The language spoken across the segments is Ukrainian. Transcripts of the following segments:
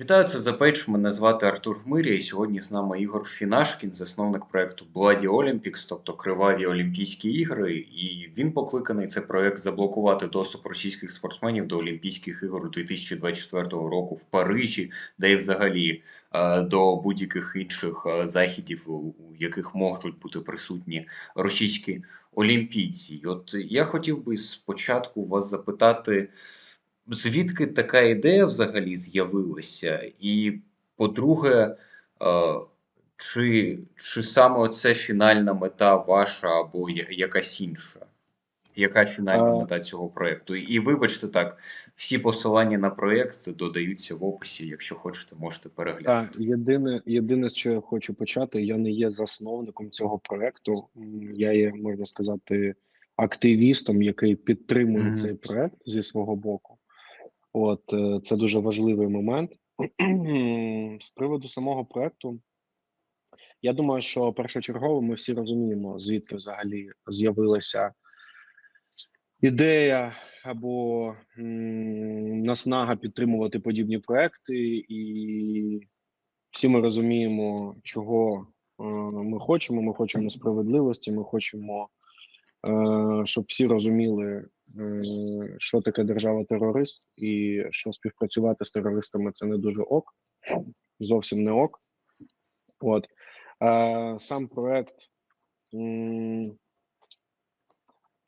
Вітаю, це The Page. Мене звати Артур Гмиря, і сьогодні з нами Ігор Фінашкін, засновник проекту Bloody Olympics, тобто Криваві Олімпійські ігри. І він покликаний цей проект заблокувати доступ російських спортсменів до Олімпійських ігор 2024 року в Парижі, де і взагалі е, до будь-яких інших е, західів, у яких можуть бути присутні російські олімпійці. От я хотів би спочатку вас запитати. Звідки така ідея взагалі з'явилася? І, по-друге, е, чи, чи саме це фінальна мета ваша або якась інша? Яка фінальна А, мета цього проєкту? І вибачте так, всі посилання на проєкт додаються в описі. Якщо хочете, можете переглянути. Так, єдине, єдине, з що я хочу почати, я не є засновником цього проекту. Я є, можна сказати, активістом, який підтримує Мгм. цей проект зі свого боку. От е, це дуже важливий момент. З приводу самого проекту, я думаю, що першочергово ми всі розуміємо, звідки взагалі з'явилася ідея або наснага підтримувати подібні проекти, і всі ми розуміємо, чого е, ми хочемо. Ми хочемо справедливості, ми хочемо, е, щоб всі розуміли, що таке держава-терорист, і що співпрацювати з терористами це не дуже ок, зовсім не ок. От е, сам проект.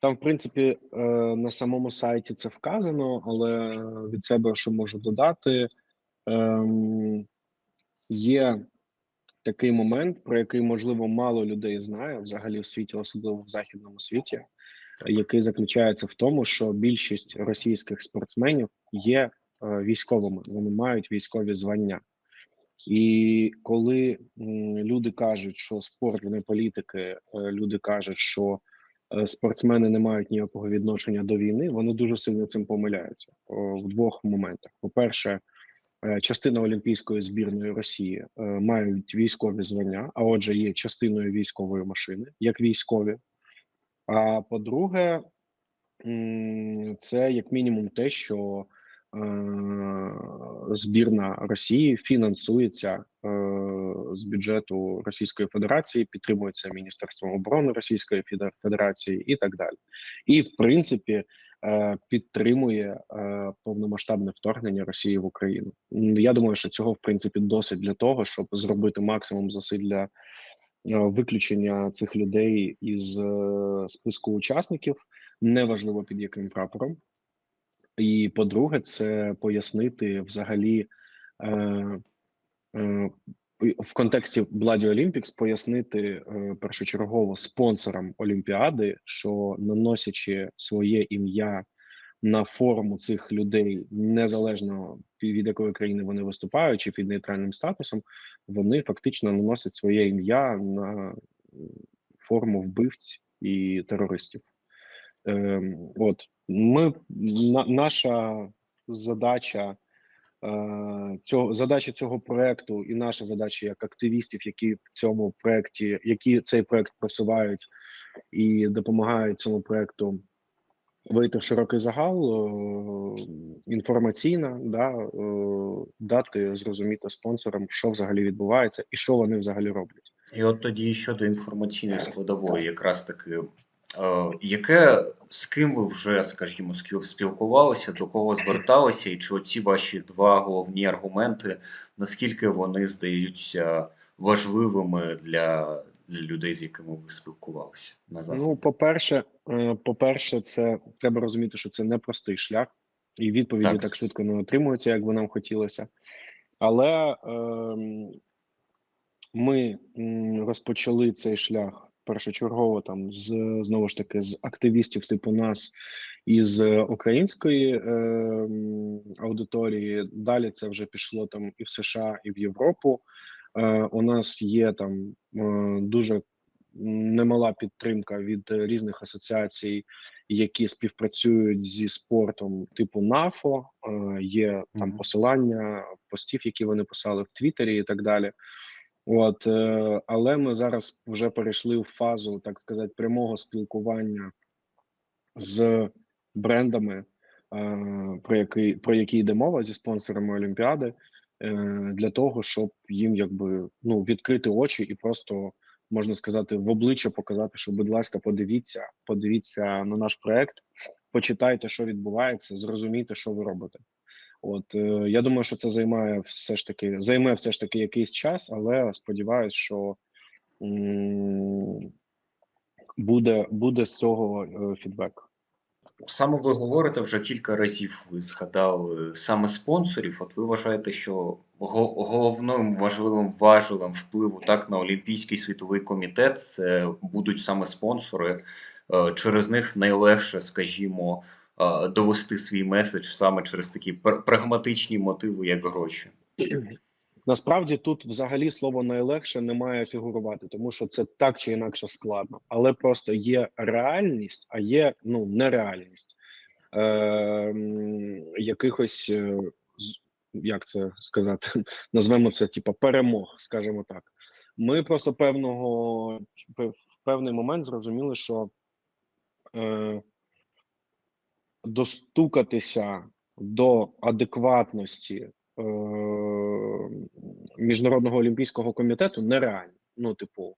Там, в принципі, е, на самому сайті це вказано, але від себе що можу додати, ем, є такий момент, про який можливо мало людей знає взагалі в світі, особливо в західному світі, який заключається в тому, що більшість російських спортсменів є е, військовими, вони мають військові звання. І коли люди кажуть, що спорт не політики, е, люди кажуть, що е, спортсмени не мають ніякого відношення до війни, вони дуже сильно цим помиляються в двох моментах. По-перше, частина олімпійської збірної Росії мають військові звання, а отже, є частиною військової машини, як військові. А по-друге, це як мінімум те, що е, збірна Росії фінансується е, з бюджету Російської Федерації, підтримується Міністерством оборони Російської Федерації і так далі. І в принципі е, підтримує повномасштабне вторгнення Росії в Україну. Я думаю, що цього в принципі досить для того, щоб зробити максимум зусиль для виключення цих людей із е, списку учасників, неважливо під яким прапором. І по-друге, це пояснити взагалі е, е, в контексті Bloody Olympics пояснити е, першочергово спонсорам Олімпіади, що наносячи своє ім'я на форму цих людей, незалежно від якої країни вони виступають, чи під нейтральним статусом, вони фактично наносять своє ім'я на форму вбивць і терористів. Ем, от ми на, наша задача е, цього задача цього проекту, і наша задача як активістів, які в цьому проекті, які цей проект просувають і допомагають цьому проекту вийти в широкий загал, е, інформаційна, да, е, дати зрозуміти спонсорам, що взагалі відбувається і що вони взагалі роблять. І от тоді щодо інформаційної складової, якраз таки, е, яке з ким ви вже, скажімо, з ким спілкувалися, до кого зверталися, і чи оці ваші два головні аргументи, наскільки вони здаються важливими для людей, з якими ви спілкувалися на заході? Ну, по-перше, е, по-перше, це треба розуміти, що це непростий шлях, і відповіді Так. так, швидко не отримуються, як би нам хотілося. Але ем, ми розпочали цей шлях першочергово там з знову ж таки з активістів типу нас із української ем, аудиторії. Далі це вже пішло там і в США, і в Європу. Е, у нас є там е, дуже немала підтримка від різних асоціацій, які співпрацюють зі спортом типу НАФО. Е, є там посилання постів, які вони писали в Твіттері і так далі. От, але ми зараз вже перейшли в фазу, так сказати, прямого спілкування з брендами, про який про які йде мова зі спонсорами Олімпіади. Е, для того, щоб їм якби ну відкрити очі і просто можна сказати в обличчя показати, що, будь ласка, подивіться, подивіться на наш проект, почитайте, що відбувається, зрозумійте, що ви робите. От е, я думаю, що це займає все ж таки займе все ж таки якийсь час, але сподіваюся, що буде, буде з цього е, фідбек. Саме ви говорите вже кілька разів. Ви згадали саме спонсорів. От ви вважаєте, що го- головним важливим важелем впливу так на Олімпійський світовий комітет це будуть саме спонсори. Е, Через них найлегше, скажімо, е, довести свій меседж саме через такі пр- прагматичні мотиви, як гроші. Насправді тут взагалі слово найлегше не має фігурувати, тому що це так чи інакше складно, але просто є реальність, а є ну нереальність е, якихось, як це сказати, назвемо це типа перемог, скажімо так. Ми просто певного в певний момент зрозуміли, що е, достукатися до адекватності е, міжнародного олімпійського комітету нереально. Ну, типу,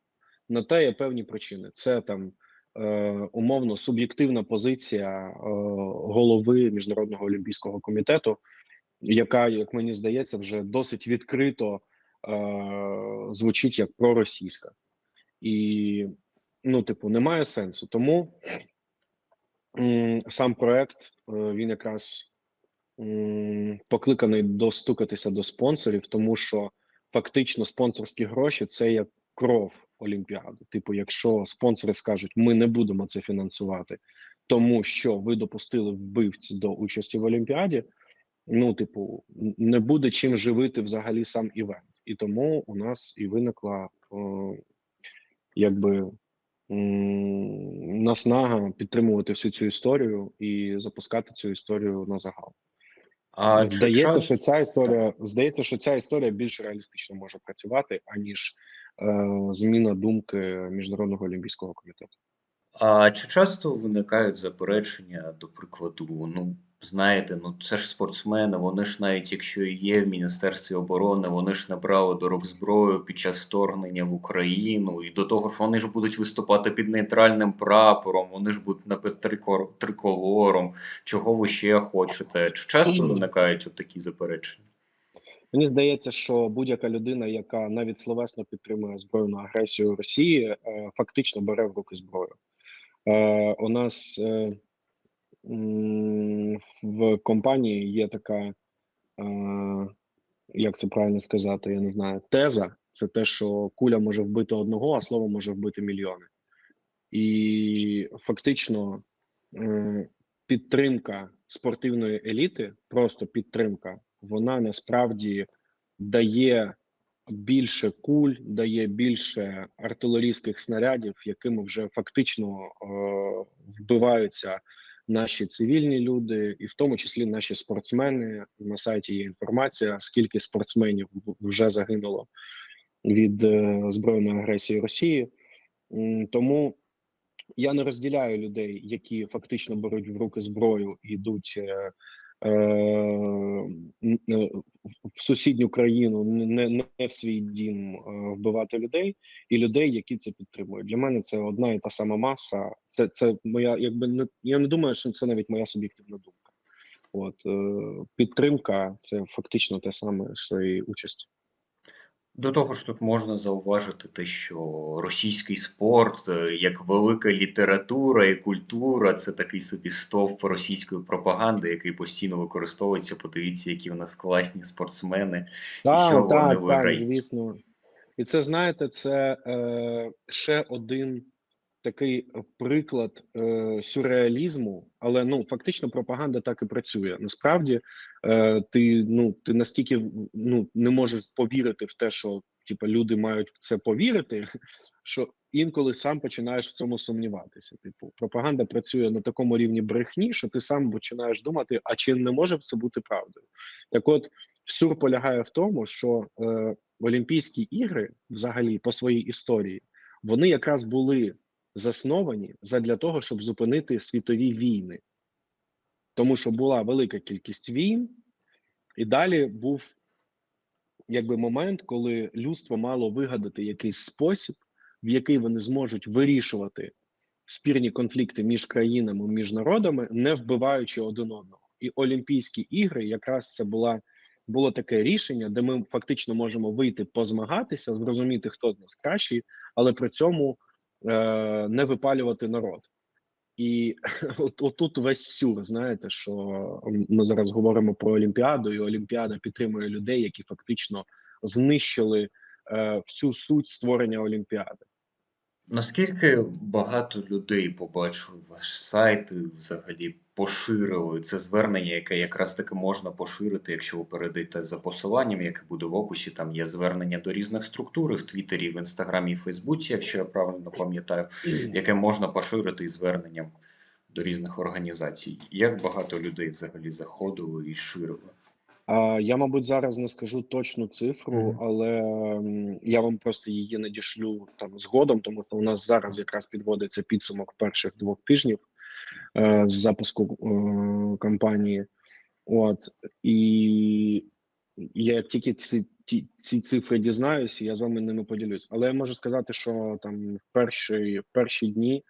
на те є певні причини. Це там е, умовно суб'єктивна позиція е, голови міжнародного олімпійського комітету, яка, як мені здається, вже досить відкрито е, звучить як проросійська, і ну, типу, немає сенсу. Тому м, сам проект е, він якраз покликаний достукатися до спонсорів, тому що фактично спонсорські гроші це як кров Олімпіади. Типу, якщо спонсори скажуть, ми не будемо це фінансувати, тому що ви допустили вбивць до участі в Олімпіаді. Ну, типу, не буде чим живити взагалі сам івент, і тому у нас і виникла е, якби наснага підтримувати всю цю історію і запускати цю історію на загал. А здається, час- що ця історія здається, що ця історія більш реалістично може працювати, аніж е, зміна думки міжнародного олімпійського комітету. А чи часто виникають заперечення, до прикладу, ну, знаєте, ну це ж спортсмени, вони ж навіть якщо і є в Міністерстві оборони, вони ж набрали до рук зброю під час вторгнення в Україну, і до того ж вони ж будуть виступати під нейтральним прапором, вони ж будуть на триколором. Чого ви ще хочете? Чи часто виникають от такі заперечення? Мені здається, що будь-яка людина, яка навіть словесно підтримує збройну агресію Росії, е, фактично бере в руки зброю. Е, У нас е, в компанії є така, е, як це правильно сказати, я не знаю, теза. Це те, що куля може вбити одного, а слово може вбити мільйони. І фактично е, підтримка спортивної еліти, просто підтримка, вона насправді дає більше куль, дає більше артилерійських снарядів, якими вже фактично е, вбиваються наші цивільні люди, і в тому числі наші спортсмени. На сайті є інформація, скільки спортсменів вже загинуло від е, збройної агресії Росії. Тому я не розділяю людей, які фактично беруть в руки зброю і йдуть е, в- в сусідню країну, не, не, в свій дім е, вбивати людей, і людей, які це підтримують. Для мене це одна і та сама маса. Це це моя, якби не я не думаю, що це навіть моя суб'єктивна думка. От е, підтримка це фактично те саме, що і участь. До того ж, тут можна зауважити те, що російський спорт, е, як велика література і культура, це такий собі стовп російської пропаганди, який постійно використовується. Подивіться, які в нас класні спортсмени. і що Так, вони так, так, виграють? звісно. І це знаєте, це е, ще один такий приклад е, сюрреалізму, але ну фактично пропаганда так і працює. Насправді, е, ти ну ти настільки ну не можеш повірити в те, що типу, люди мають в це повірити, що інколи сам починаєш в цьому сумніватися. Типу, пропаганда працює на такому рівні брехні, що ти сам починаєш думати, а чи не може це бути правдою? Так, от сюр полягає в тому, що е, Олімпійські ігри, взагалі, по своїй історії, вони якраз були засновані задля того, щоб зупинити світові війни, тому що була велика кількість війн, і далі був якби момент, коли людство мало вигадати якийсь спосіб, в який вони зможуть вирішувати спірні конфлікти між країнами, між народами, не вбиваючи один одного. І Олімпійські ігри якраз це була було таке рішення, де ми фактично можемо вийти позмагатися, зрозуміти, хто з нас кращий, але при цьому не випалювати народ. І от, отут весь сюр, знаєте, що ми зараз говоримо про Олімпіаду, і Олімпіада підтримує людей, які фактично знищили е, всю суть створення Олімпіади. Наскільки багато людей побачили ваш сайт і взагалі поширили це звернення, яке якраз таки можна поширити, якщо ви перейдете за посиланням, яке буде в описі. Там є звернення до різних структур в Твіттері, в Інстаграмі, і Фейсбуці, якщо я правильно пам'ятаю, яке можна поширити із зверненням до різних організацій. Як багато людей взагалі заходило і ширили? А, я, мабуть, зараз не скажу точну цифру, але я вам просто її надішлю там згодом, тому що у нас зараз якраз підводиться підсумок перших двох тижнів з запуску е, кампанії. От і я тільки ці, ті, ці цифри дізнаюся, я з вами ними поділюсь. Але я можу сказати, що там в перші, в перші дні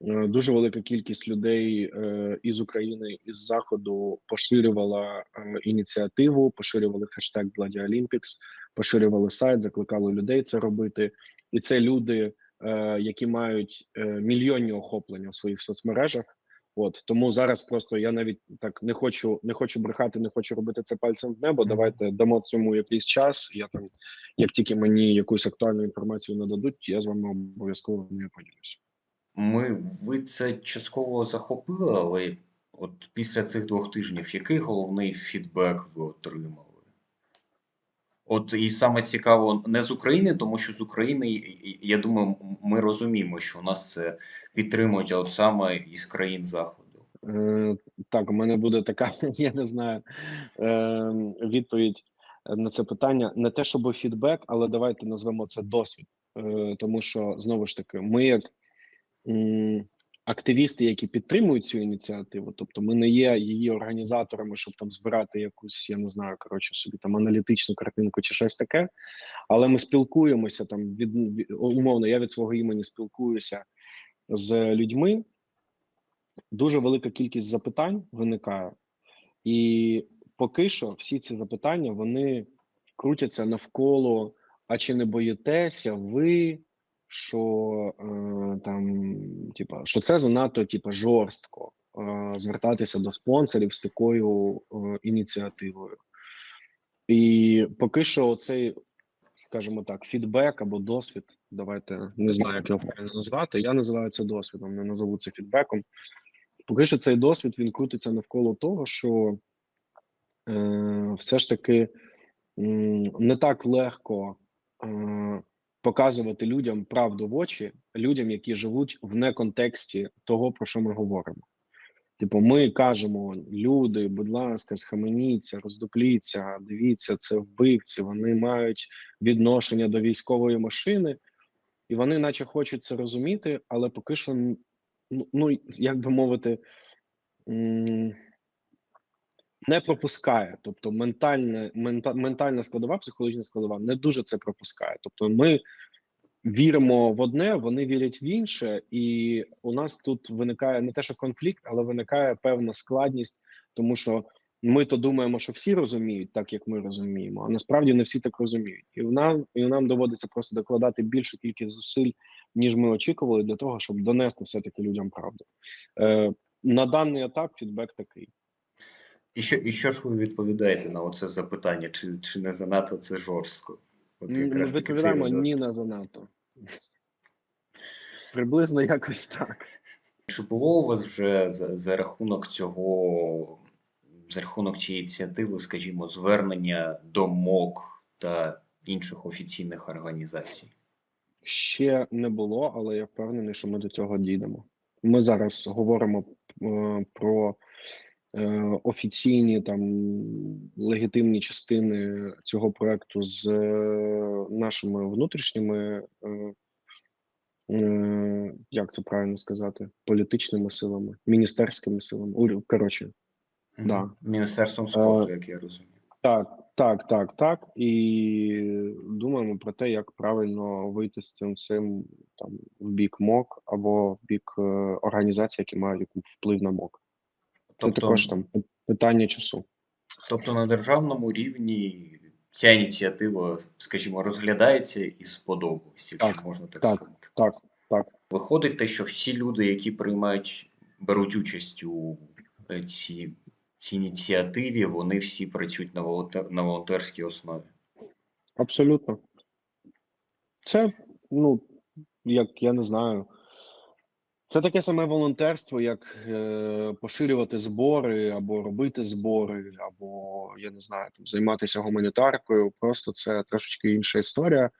е, дуже велика кількість людей е, із України із заходу поширювала е, ініціативу, поширювали хештег Bloody Olympics, поширювали сайт, закликали людей це робити. І це люди, які мають мільйонні охоплення в своїх соцмережах. От тому зараз просто я навіть так не хочу, не хочу брехати, не хочу робити це пальцем в небо. Давайте дамо цьому якийсь час. Я там, як тільки мені якусь актуальну інформацію нададуть, я з вами обов'язково нею поділюся. Ми ви це частково захопили, але от після цих двох тижнів, який головний фідбек ви отримали? От і саме цікаво не з України, тому що з України, я думаю, ми розуміємо, що у нас підтримують, а от саме із країн Заходу. Е, так, у мене буде така, я не знаю, е, відповідь на це питання. Не те, щоб фідбек, але давайте назвемо це досвід. Е, тому що знову ж таки, ми як активісти, які підтримують цю ініціативу, тобто ми не є її організаторами, щоб там збирати якусь, я не знаю, коротше собі там аналітичну картинку чи щось таке. Але ми спілкуємося там від, умовно. Я від свого імені спілкуюся з людьми. Дуже велика кількість запитань виникає, і поки що всі ці запитання вони крутяться навколо. А чи не боїтеся ви, що е, там, типа, що це занадто типа, жорстко е, звертатися до спонсорів з такою е, ініціативою? І поки що цей, скажімо так, фідбек або досвід. Давайте не знаю, як його назвати. Я називаю це досвідом, не назову це фідбеком. Поки що цей досвід він крутиться навколо того, що е, все ж таки м, не так легко е, показувати людям правду в очі, людям, які живуть в неконтексті того, про що ми говоримо. Типу, ми кажемо, люди, будь ласка, схаменіться, роздупліться, дивіться, це вбивці, вони мають відношення до військової машини, і вони, наче, хочуть це розуміти, але поки що, ну, як би мовити, не пропускає. Тобто, ментальна, мента, ментальна складова, психологічна складова не дуже це пропускає. Тобто, ми віримо в одне, вони вірять в інше, і у нас тут виникає не те, що конфлікт, але виникає певна складність, тому що ми то думаємо, що всі розуміють так, як ми розуміємо, а насправді не всі так розуміють, і нам і нам доводиться просто докладати більшу кількість зусиль, ніж ми очікували, для того, щоб донести все таки людям правду. Е, на даний етап фідбек такий. І що, і що ж ви відповідаєте на оце запитання, чи, чи не занадто це жорстко? От якраз Відповідаємо ні на занадто. Приблизно якось так. Чи було у вас вже за, за рахунок цього, за рахунок цієї ініціативи, скажімо, звернення до МОК та інших офіційних організацій? Ще не було, але я впевнений, що ми до цього дійдемо. Ми зараз говоримо е, про офіційні там легітимні частини цього проекту з е, нашими внутрішніми, е, е, як це правильно сказати, політичними силами, міністерськими силами. Коротше, Да. Міністерством спорту, як я розумію. Так, Так, так, так. І думаємо про те, як правильно вийти з цим всім там в бік МОК або в бік е, організацій, які мають вплив на МОК. Це Тобто, також там питання часу. тобто на державному рівні ця ініціатива, скажімо, розглядається і сподобалась, якщо Так, можна так, так. сказати. Так, так. Виходить те, що всі люди, які приймають, беруть участь у е, цій, цій ініціативі, вони всі працюють на, волонтер, на волонтерській основі. Абсолютно. Це, ну, як я не знаю. Це таке саме волонтерство, як е, поширювати збори, або робити збори, або я не знаю, там займатися гуманітаркою. Просто це трошечки інша історія.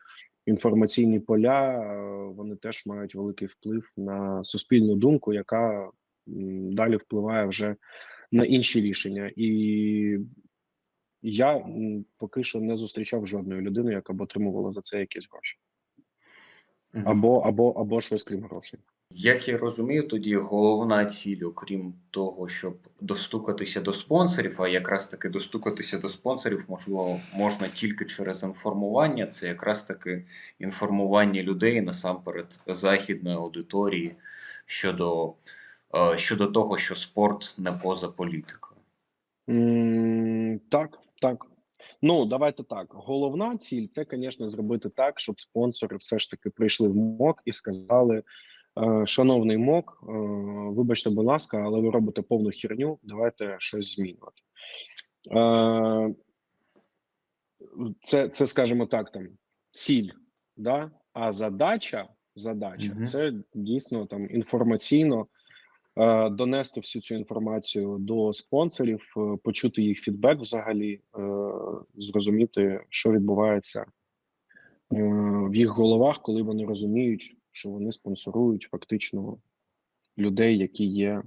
Інформаційні поля е, вони теж мають великий вплив на суспільну думку, яка далі впливає вже на інші рішення. І я поки що не зустрічав жодної людини, яка б отримувала за це якісь гроші, або або або щось крім грошей. Як я розумію, тоді головна ціль, окрім того, щоб достукатися до спонсорів, а якраз таки достукатися до спонсорів, можливо, можна тільки через інформування. Це якраз таки інформування людей насамперед західної аудиторії щодо, е, щодо того, що спорт не поза політикою. Так, так. Ну, давайте так. Головна ціль це, звісно, зробити так, щоб спонсори все ж таки прийшли в МОК і сказали: шановний МОК, е, вибачте, будь ласка, але ви робите повну херню, давайте щось змінювати. Е, Це, це скажімо так, там ціль, да? а задача, задача Мгм. це дійсно там інформаційно е, донести всю цю інформацію до спонсорів, е, почути їх фідбек взагалі, е, зрозуміти, що відбувається е, в їх головах, коли вони розуміють, що вони спонсорують фактично людей, які є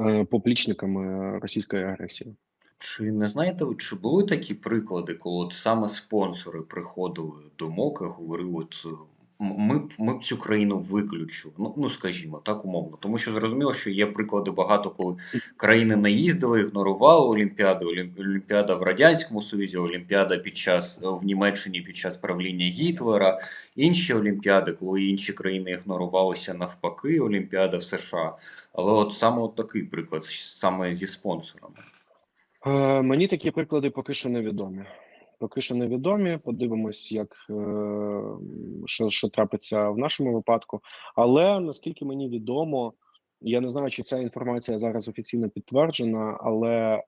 е, поплічниками російської агресії. Чи не знаєте чи були такі приклади, коли от саме спонсори приходили до МОК і говорили, от ми б ми б цю країну виключили? Ну, ну скажімо, так умовно. Тому що зрозуміло, що є приклади багато, коли країни не їздили, ігнорували Олімпіади. Олім- Олімпіада в Радянському Союзі, Олімпіада під час е, в Німеччині під час правління Гітлера, інші Олімпіади, коли інші країни ігнорувалися навпаки, Олімпіада в США. Але от саме от такий приклад, саме зі спонсорами. Е, Мені такі приклади поки що невідомі. Поки що невідомі. Подивимось, як е, що, що трапиться в нашому випадку. Але наскільки мені відомо, я не знаю, чи ця інформація зараз офіційно підтверджена, але е,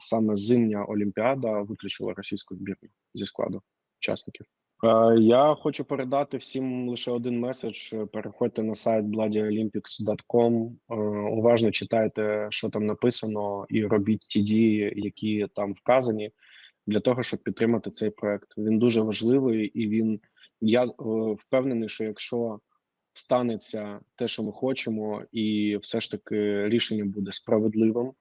саме зимня Олімпіада виключила російську збірну зі складу учасників. Е, Я хочу передати всім лише один меседж. Переходьте на сайт bloodyolympics.com, е, уважно читайте, що там написано, і робіть ті дії, які там вказані, для того, щоб підтримати цей проект. Він дуже важливий, і він я е, впевнений, що якщо станеться те, що ми хочемо, і все ж таки рішення буде справедливим.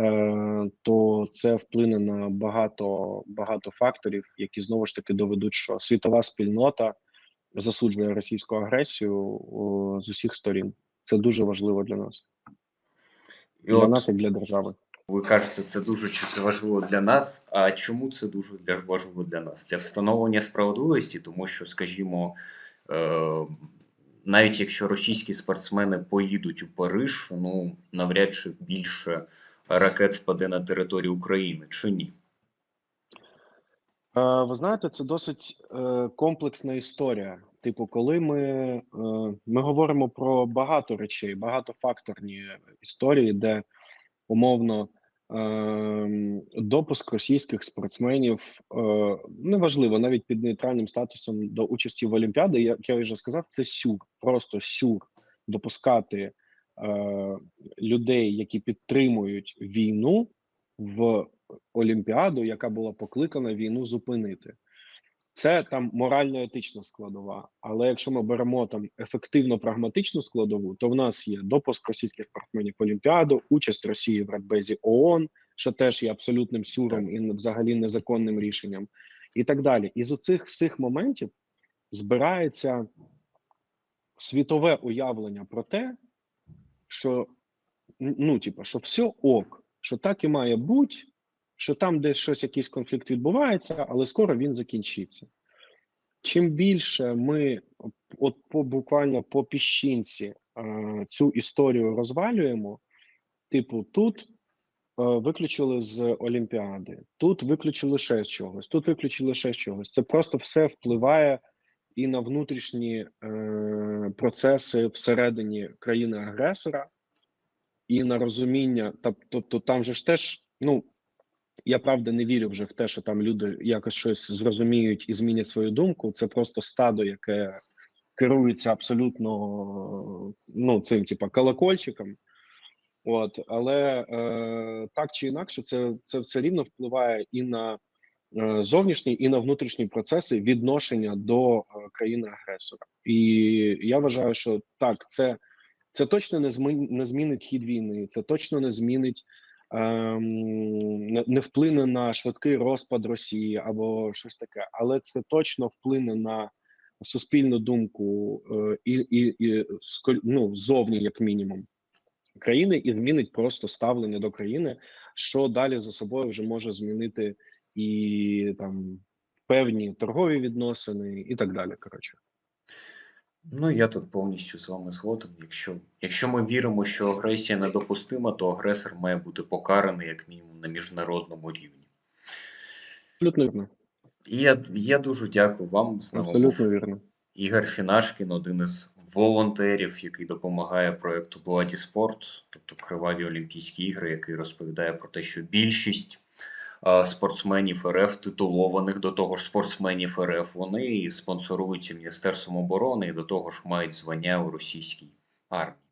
е, То це вплине на багато багато факторів, які знову ж таки доведуть, що світова спільнота засуджує російську агресію з усіх сторін. Це дуже важливо для нас, І для от нас і для держави. Ви кажете, це дуже важливо для нас. А чому це дуже важливо для нас? Для встановлення справедливості, тому що, скажімо, е, навіть якщо російські спортсмени поїдуть у Париж, ну навряд чи більше ракет впаде на територію України, чи ні? Е, Ви знаєте, це досить е, комплексна історія. Типу, коли ми, ми говоримо про багато речей, багатофакторні історії, де умовно допуск російських спортсменів е, неважливо, навіть під нейтральним статусом до участі в Олімпіаді, як я вже сказав, це сюр, просто сюр допускати е, людей, які підтримують війну в Олімпіаду, яка була покликана війну зупинити. Це там морально-етична складова. Але якщо ми беремо там ефективно прагматичну складову, то в нас є допуск російських спортсменів Олімпіаду, участь Росії в Радбезі ООН, що теж є абсолютним сюром і взагалі незаконним рішенням, і так далі. І з оцих всіх моментів збирається світове уявлення про те, що ну, типа, що все ок, що так і має бути, що там десь щось, якийсь конфлікт відбувається, але скоро він закінчиться. Чим більше ми от по буквально по піщинці е, цю історію розвалюємо, типу, тут е, виключили з Олімпіади, тут виключили ще чогось, тут виключили ще чогось. Це просто все впливає і на внутрішні е, процеси всередині країни-агресора, і на розуміння. тоб- Тобто, там же ж теж, ну я правда не вірю вже в те, що там люди якось щось зрозуміють і змінять свою думку. Це просто стадо, яке керується абсолютно ну цим, типа колокольчиком. От, але е, так чи інакше, це, це все рівно впливає і на е, зовнішні, і на внутрішні процеси відношення до е, країни-агресора. І я вважаю, що так, це, це точно не змін, не змінить хід війни, це точно не змінить не, не вплине на швидкий розпад Росії або щось таке, але це точно вплине на суспільну думку е, і, і, і ну, зовні, як мінімум, країни, і змінить просто ставлення до країни, що далі за собою вже може змінити і там певні торгові відносини, і так далі. Коротше. Ну, я тут повністю з вами згоден. Якщо, якщо ми віримо, що агресія недопустима, то агресор має бути покараний як мінімум на міжнародному рівні. Абсолютно вірно. І я, я дуже дякую вам. З нами Абсолютно був вірно. Ігор Фінашкін, один із волонтерів, який допомагає проекту Bloody Sport, тобто Криваві Олімпійські ігри, який розповідає про те, що більшість спортсменів РФ, титулованих до того ж спортсменів РФ, вони спонсоруються Міністерством оборони і до того ж мають звання у російській армії.